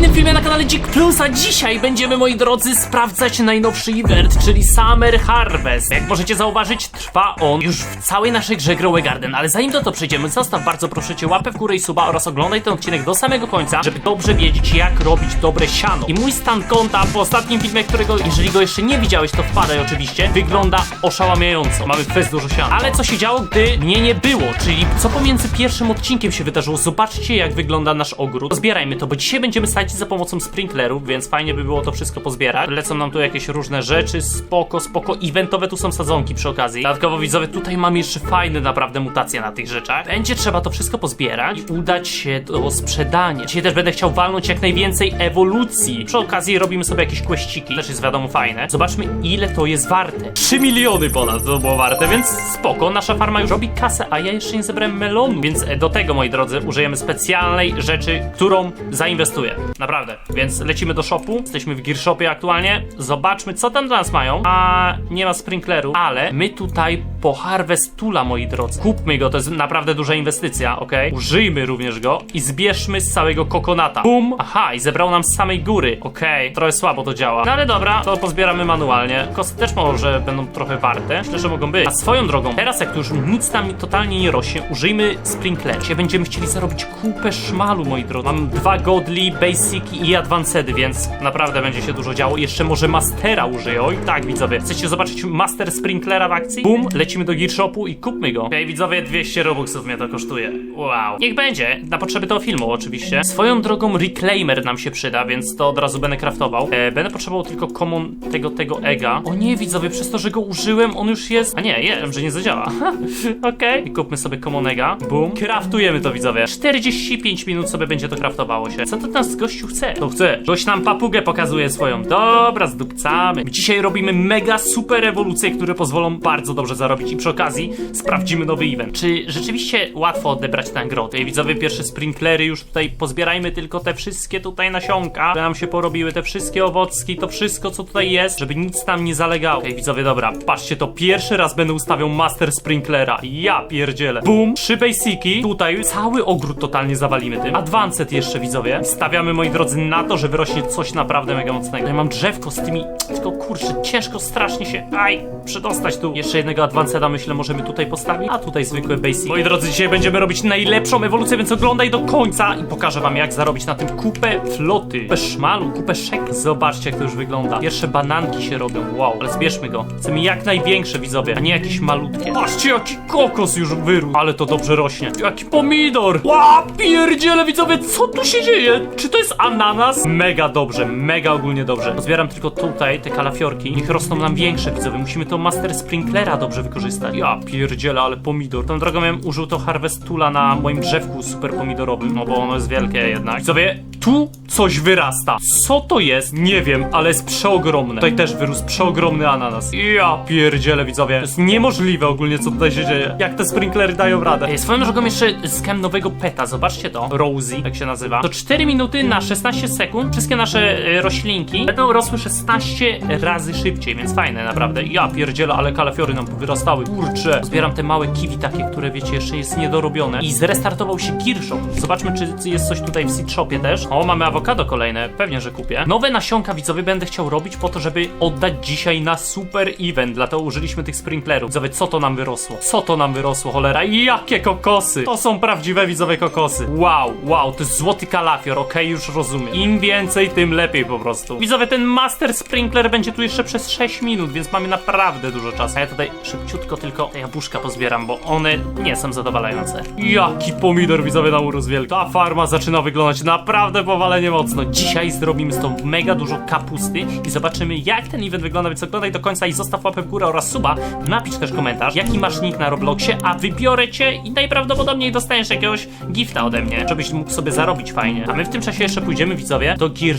kolejnym filmie na kanale Dzik Plus, a dzisiaj będziemy, moi drodzy, sprawdzać najnowszy event, czyli Summer Harvest. Jak możecie zauważyć, trwa on już w całej naszej grze Growe Garden, ale zanim do to przejdziemy, zostaw bardzo proszę cię łapę w górę i suba oraz oglądaj ten odcinek do samego końca, żeby dobrze wiedzieć, jak robić dobre siano. I mój stan konta po ostatnim filmie, którego, jeżeli go jeszcze nie widziałeś, to wpadaj oczywiście, wygląda oszałamiająco. Mamy fest dużo siana. Ale co się działo, gdy mnie nie było, czyli co pomiędzy pierwszym odcinkiem się wydarzyło, zobaczcie, jak wygląda nasz ogród. Zbierajmy to, bo dzisiaj będziemy sadzić za pomocą sprinklerów, więc fajnie by było to wszystko pozbierać. Lecą nam tu jakieś różne rzeczy, spoko, spoko. Eventowe tu są sadzonki przy okazji. Dodatkowo widzowie, tutaj mamy jeszcze fajne naprawdę mutacje na tych rzeczach. Będzie trzeba to wszystko pozbierać i udać się do sprzedania. Dzisiaj też będę chciał walnąć jak najwięcej ewolucji. Przy okazji robimy sobie jakieś kłeściki, też jest wiadomo fajne. Zobaczmy ile to jest warte. 3 miliony ponad to było warte, więc spoko. Nasza farma już robi kasę, a ja jeszcze nie zebrałem melonu. Więc e, do tego, moi drodzy, użyjemy specjalnej rzeczy, którą zainwestuję. Naprawdę. Więc lecimy do shopu. Jesteśmy w Gear Shopie aktualnie. Zobaczmy, co tam dla nas mają. A nie ma sprinkleru, ale my tutaj po Harvest Tula, moi drodzy. Kupmy go, to jest naprawdę duża inwestycja, ok? Użyjmy również go i zbierzmy z całego kokonata. Bum! Aha, i zebrał nam z samej góry. Okej, trochę słabo to działa. No ale dobra, to pozbieramy manualnie. Kosty też może będą trochę warte. Myślę, że mogą być. A swoją drogą, teraz jak już nic tam totalnie nie rośnie, użyjmy sprinkler. Dzisiaj będziemy chcieli zarobić kupę szmalu, moi drodzy. Mam dwa godli, basic i advancedy, więc naprawdę będzie się dużo działo. Jeszcze może mastera użyję. Oj, tak, widzowie. Chcecie zobaczyć master sprinklera w akcji? Bum, lecimy do gear shopu i kupmy go. Okej, widzowie, 200 robuxów mnie to kosztuje. Wow. Niech będzie, na potrzeby tego filmu oczywiście. Swoją drogą reclaimer nam się przyda, więc to od razu będę craftował. E, będę potrzebował tylko common tego, tego ega. O nie, widzowie, przez to, że go użyłem, on już jest... A nie, wiem, że nie zadziała. Okej. I kupmy sobie common ega. Boom. Craftujemy to, widzowie. 45 minut sobie będzie to craftowało się. Co to nas gościu chce? To chce. Gość nam papugę pokazuje swoją. Dobra, zdupcamy. Dzisiaj robimy mega super ewolucje, które pozwolą bardzo dobrze zarobić i przy okazji sprawdzimy nowy event. Czy rzeczywiście łatwo odebrać nagrody? Widzowie, pierwsze sprinklery już tutaj pozbierajmy tylko te wszystkie tutaj nasionka, które nam się porobiły, te wszystkie owocki, to wszystko co tutaj jest, żeby nic tam nie zalegało. Ej, widzowie, dobra, patrzcie, to pierwszy raz będę ustawiał master sprinklera. Ja pierdzielę. Boom, trzy basiki, tutaj cały ogród totalnie zawalimy tym. Advanced jeszcze, widzowie. Stawiamy, moi drodzy, na to, że wyrośnie coś naprawdę mega mocnego. Ja mam drzewko z tymi, tylko kurczę, ciężko strasznie się, aj, przedostać tu. Jeszcze jednego advanceda myślę możemy tutaj postawić, a tutaj zwykłe basic. Moi drodzy, dzisiaj będziemy robić najlepszą ewolucję, więc oglądaj do końca i pokażę wam jak zarobić na tym kupę floty, kupę szmalu, kupę szek. Zobaczcie jak to już wygląda. Pierwsze bananki się robią, wow, ale zbierzmy go. Chcemy jak największe, widzowie, a nie jakieś malutkie. Patrzcie jaki kokos już wyrósł, ale to dobrze rośnie. Jaki pomidor. Ła, pierdziele, widzowie, co tu się dzieje? Czy to jest ananas? Mega dobrze, mega ogólnie dobrze. Pozbieram tylko tutaj te kalafiorki. Niech rosną nam większe, widzowie. Musimy to Master Sprinklera dobrze wykorzystać. Ja pierdzielę, ale pomidor. Tą drogą miałem użył to Harvest Tula na moim drzewku super pomidorowym, no bo ono jest wielkie jednak. Widzowie, tu coś wyrasta. Co to jest? Nie wiem, ale jest przeogromne. Tutaj też wyrósł przeogromny ananas. Ja pierdzielę, widzowie. To jest niemożliwe ogólnie, co tutaj się dzieje. Jak te sprinklery dają radę. Ej, Swoją drogą jeszcze zyskałem nowego peta. Zobaczcie to. Rosie, tak się nazywa. To 4 minuty na 16 sekund. Wszystkie nasze e, roślinki będą rosły 16 razy szybciej, więc fajne naprawdę. Ja pierdzielę, ale kalafiory nam wyrastały. Kurczę. Zbieram te małe kiwi takie, które wiecie, jeszcze jest niedorobione. I zrestartował się Gear Shop. Zobaczmy, czy jest coś tutaj w Seed Shopie też. O, mamy awokado kolejne. Pewnie, że kupię. Nowe nasionka widzowie będę chciał robić po to, żeby oddać dzisiaj na super event. Dlatego użyliśmy tych sprinklerów. Widzowie, co to nam wyrosło? Co to nam wyrosło, cholera? Jakie kokosy! To są prawdziwe widzowe kokosy. Wow, wow, to jest złoty kalafior, okej, już rozumiem. Im więcej, tym lepiej po prostu. Widzowie, ten master sprinkler będzie tu jeszcze przez 6 minut, więc mamy naprawdę dużo czasu. A ja tutaj szybciutko tylko te jabłuszka pozbieram, bo one nie są zadowalające. Jaki pomidor widzowie na urósł wielki. Ta farma zaczyna wyglądać naprawdę powalenie mocno. Dzisiaj zrobimy z tą mega dużo kapusty i zobaczymy jak ten event wygląda, więc oglądaj do końca i zostaw łapę w górę oraz suba. Napisz też komentarz, jaki masz nick na Robloxie, a wybiorę cię i najprawdopodobniej dostaniesz jakiegoś gifta ode mnie, żebyś mógł sobie zarobić fajnie. A my w tym czasie jeszcze pójdziemy, widzowie, do Gear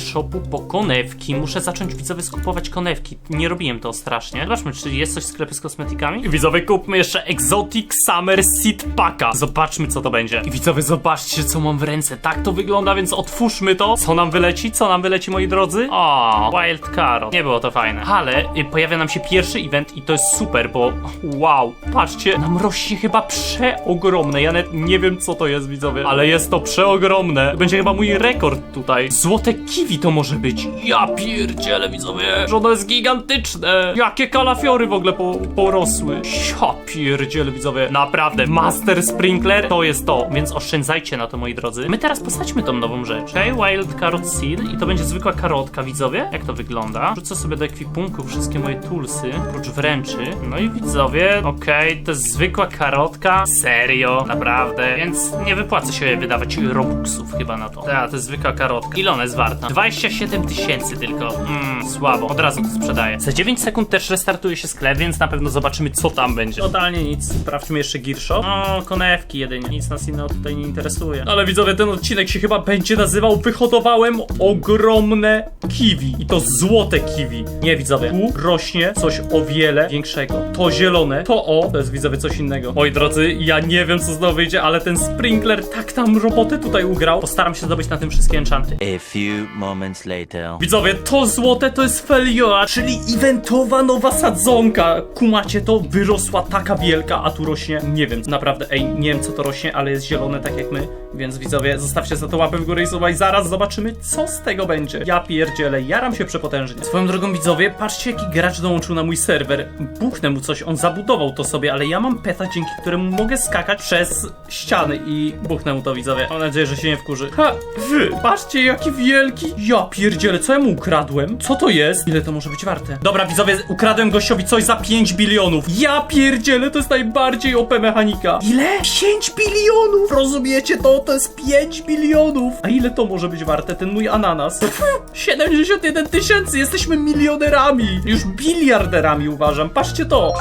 po konewki. Muszę zacząć, widzowie, skupować konewki. Nie robiłem to strasznie. Zobaczmy, czy jest coś w sklepie z kosmetykami. Widzowie, kupmy jeszcze Exotic Summer Seed Packa. Zobaczmy, co to będzie. I widzowie, zobaczcie, co mam w ręce. Tak to wygląda, więc otwórzmy otwórzmy to. Co nam wyleci? Co nam wyleci, moi drodzy? O, Wild Carrot. Nie było to fajne. Ale y, pojawia nam się pierwszy event i to jest super, bo wow, patrzcie, nam rośnie chyba przeogromne. Ja nawet nie wiem, co to jest, widzowie, ale jest to przeogromne. Będzie chyba mój rekord tutaj. Złote kiwi to może być. Ja pierdzielę, widzowie, że ono jest gigantyczne. Jakie kalafiory w ogóle po, porosły. Ja pierdzielę, widzowie. Naprawdę, Master Sprinkler to jest to, więc oszczędzajcie na to, moi drodzy. My teraz posadźmy tą nową rzecz. Okay, Wild Carrot Seed i to będzie zwykła karotka, widzowie. Jak to wygląda? Rzucę sobie do ekwipunku wszystkie moje toolsy, oprócz wręczy. No i widzowie, okej, to jest zwykła karotka. Serio, naprawdę. Więc nie wypłaca się wydawać robuxów chyba na to. Tak, to jest zwykła karotka. Ile ona jest warta? 27 tysięcy tylko. Mmm, słabo. Od razu to sprzedaję. Za 9 sekund też restartuje się sklep, więc na pewno zobaczymy, co tam będzie. Totalnie nic. Sprawdźmy jeszcze Gearshow. O, konewki jedynie. Nic nas innego tutaj nie interesuje. Ale widzowie, ten odcinek się chyba będzie nazywał Wyhodowałem ogromne kiwi. I to złote kiwi. Nie, widzowie. Tu rośnie coś o wiele większego. To zielone, to o, to jest widzowie coś innego. Moi drodzy, ja nie wiem, co znowu wyjdzie, ale ten sprinkler tak tam robotę tutaj ugrał. Postaram się zdobyć na tym wszystkie enchanty. A few moments later. Widzowie, to złote to jest Felioa, czyli eventowa nowa sadzonka. Kumacie to? Wyrosła taka wielka, a tu rośnie, nie wiem, naprawdę, ej, nie wiem co to rośnie, ale jest zielone tak jak my. Więc widzowie, zostawcie za to łapę w górę i suba i zaraz zobaczymy, co z tego będzie. Ja pierdzielę, jaram się przepotężnie. Swoją drogą widzowie, patrzcie jaki gracz dołączył na mój serwer. Buchnę mu coś, on zabudował to sobie, ale ja mam peta, dzięki któremu mogę skakać przez ściany i buchnę mu to widzowie. Mam nadzieję, że się nie wkurzy. Ha, wy, patrzcie jaki wielki. Ja pierdzielę, co ja mu ukradłem? Co to jest? Ile to może być warte? Dobra widzowie, ukradłem gościowi coś za 5 bilionów. Ja pierdzielę, to jest najbardziej OP mechanika. Ile? 5 bilionów! Rozumiecie to? To jest 5 bilionów! A ile to może być warte, ten mój ananas? Pff, 71 tysięcy, jesteśmy milionerami! Już biliarderami uważam, patrzcie to!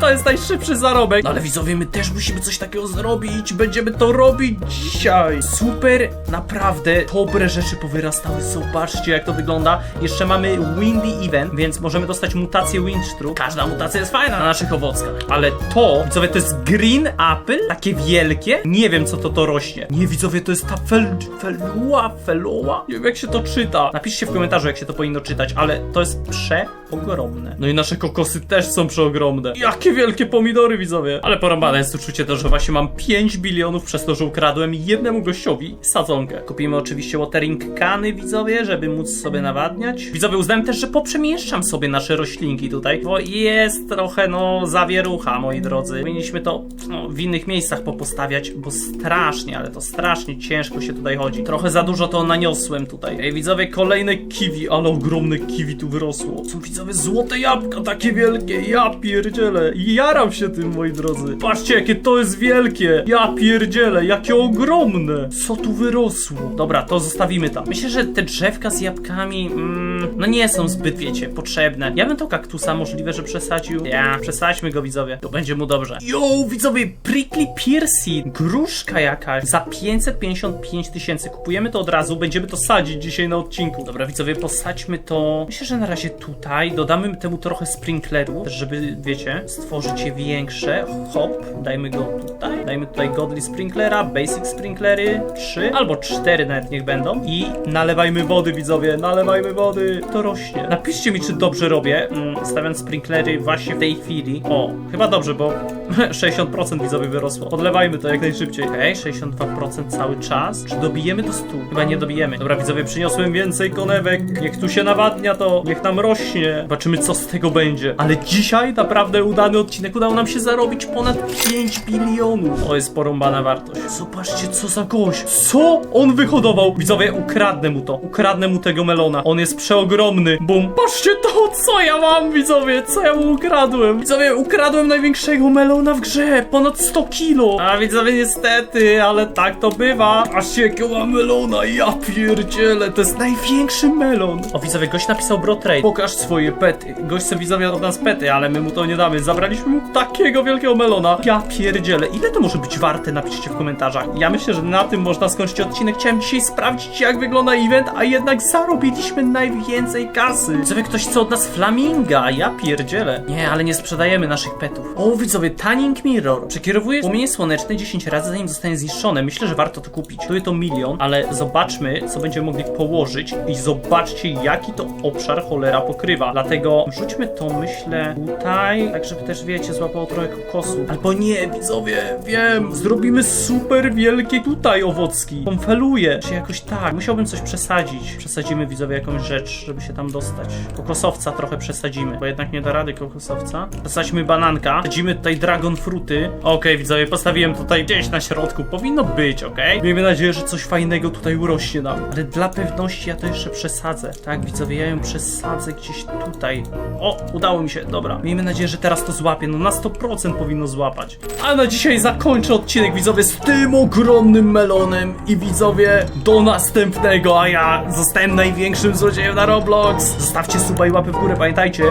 To jest najszybszy zarobek! No ale widzowie, my też musimy coś takiego zrobić, będziemy to robić dzisiaj! Super, naprawdę dobre rzeczy powyrastały, zobaczcie jak to wygląda. Jeszcze mamy Windy Event, więc możemy dostać mutację Windstru. Każda mutacja jest fajna na naszych owockach, ale to, widzowie, to jest Green Apple, takie wielkie. Nie wiem co to to rośnie. Nie, widzowie, to jest ta fel, felua, feloa. Nie wiem jak się to czyta. Napiszcie w komentarzu jak się to powinno czytać, ale to jest przeogromne. No i nasze kokosy też są przeogromne. Jakie wielkie pomidory, widzowie. Ale porąbane jest uczucie to, że właśnie mam 5 bilionów przez to, że ukradłem jednemu gościowi sadzonkę. Kupimy oczywiście watering cany, widzowie, żeby móc sobie nawadniać. Widzowie, uznałem też, że poprzemieszczam sobie nasze roślinki tutaj, bo jest trochę, no, zawierucha, moi drodzy. Powinniśmy to no, w innych miejscach popostawiać, bo strasznie, ale to strasznie ciężko się tutaj chodzi. Trochę za dużo to naniosłem tutaj. Ej, widzowie, kolejne kiwi, ale ogromne kiwi tu wyrosło. Są widzowie złote jabłka, takie wielkie, ja pierdzielę. Jaram się tym, moi drodzy. Patrzcie, jakie to jest wielkie. Ja pierdzielę, jakie ogromne. Co tu wyrosło? Dobra, to zostawimy tam. Myślę, że te drzewka z jabłkami, mm, no nie są zbyt, wiecie, potrzebne. Ja bym to kaktusa możliwe, że przesadził. Ja, przesadźmy go, widzowie. To będzie mu dobrze. Yo, widzowie, prickly piercy, gruszka jakaś za 555 tysięcy. Kupujemy to od razu, będziemy to sadzić dzisiaj na odcinku. Dobra, widzowie, posadźmy to. Myślę, że na razie tutaj. Dodamy temu trochę sprinklerów, żeby, wiecie, stworzyć je większe. Hop, dajmy go tutaj. Dajmy tutaj godly sprinklera, basic sprinklery, trzy albo cztery nawet niech będą. I nalewajmy wody, widzowie, nalewajmy wody. To rośnie. Napiszcie mi, czy dobrze robię, mm, stawiając sprinklery właśnie w tej chwili. O, chyba dobrze, bo 60% widzowie wyrosło. Podlewajmy to jak najszybciej. Okej, 62% cały czas. Czy dobijemy do 100? Chyba nie dobijemy. Dobra, widzowie, przyniosłem więcej konewek. Niech tu się nawadnia to, niech nam rośnie. Zobaczymy, co z tego będzie. Ale dzisiaj naprawdę udany odcinek. Udało nam się zarobić ponad 5 bilionów. To jest porąbana wartość. Zobaczcie, co za gość. Co on wyhodował? Widzowie, ukradnę mu to. Ukradnę mu tego melona. On jest przeogromny. Bum. Patrzcie to, co ja mam, widzowie. Co ja mu ukradłem. Widzowie, ukradłem największego melona w grze. Ponad 100 kilo. A widzowie, niestety, ale tak to bywa. Patrzcie, jakiego mam melona. Ja pierdzielę. To jest największy melon. O, widzowie, gość napisał bro trade. Pokaż swoje pety. Gość sobie widzowie od nas pety, ale my mu to nie damy. Zabraliśmy mu takiego wielkiego melona. Ja pierdzielę. Ile to może być warte? Napiszcie w komentarzach. Ja myślę, że na tym można skończyć odcinek. Chciałem dzisiaj sprawdzić, jak wygląda event, a jednak zarobiliśmy najwięcej więcej kasy. Widzowie, ktoś chce od nas flaminga, ja pierdzielę. Nie, ale nie sprzedajemy naszych petów. O, widzowie, Tanning Mirror. Przekierowuje płomienie słoneczne 10 razy, zanim zostanie zniszczone. Myślę, że warto to kupić. Jest to milion, ale zobaczmy, co będziemy mogli położyć i zobaczcie, jaki to obszar cholera pokrywa. Dlatego rzućmy to, myślę, tutaj, tak żeby też, wiecie, złapało trochę kokosu. Albo nie, widzowie, wiem, zrobimy super wielkie tutaj owocki. Konfeluję, czy jakoś tak. Musiałbym coś przesadzić. Przesadzimy, widzowie, jakąś rzecz, żeby się tam dostać. Kokosowca trochę przesadzimy, bo jednak nie da rady kokosowca. Przesadźmy bananka. Sadzimy tutaj dragon fruty. Okej, widzowie, postawiłem tutaj gdzieś na środku. Powinno być, okej? Miejmy nadzieję, że coś fajnego tutaj urośnie nam. Ale dla pewności ja to jeszcze przesadzę. Tak, widzowie, ja ją przesadzę gdzieś tutaj. O, udało mi się, dobra. Miejmy nadzieję, że teraz to złapie. No na 100% powinno złapać. A na dzisiaj zakończę odcinek, widzowie, z tym ogromnym melonem. I widzowie, do następnego. A ja zostałem największym złodziejem na Roblox. Zostawcie suba i łapy w górę, pamiętajcie.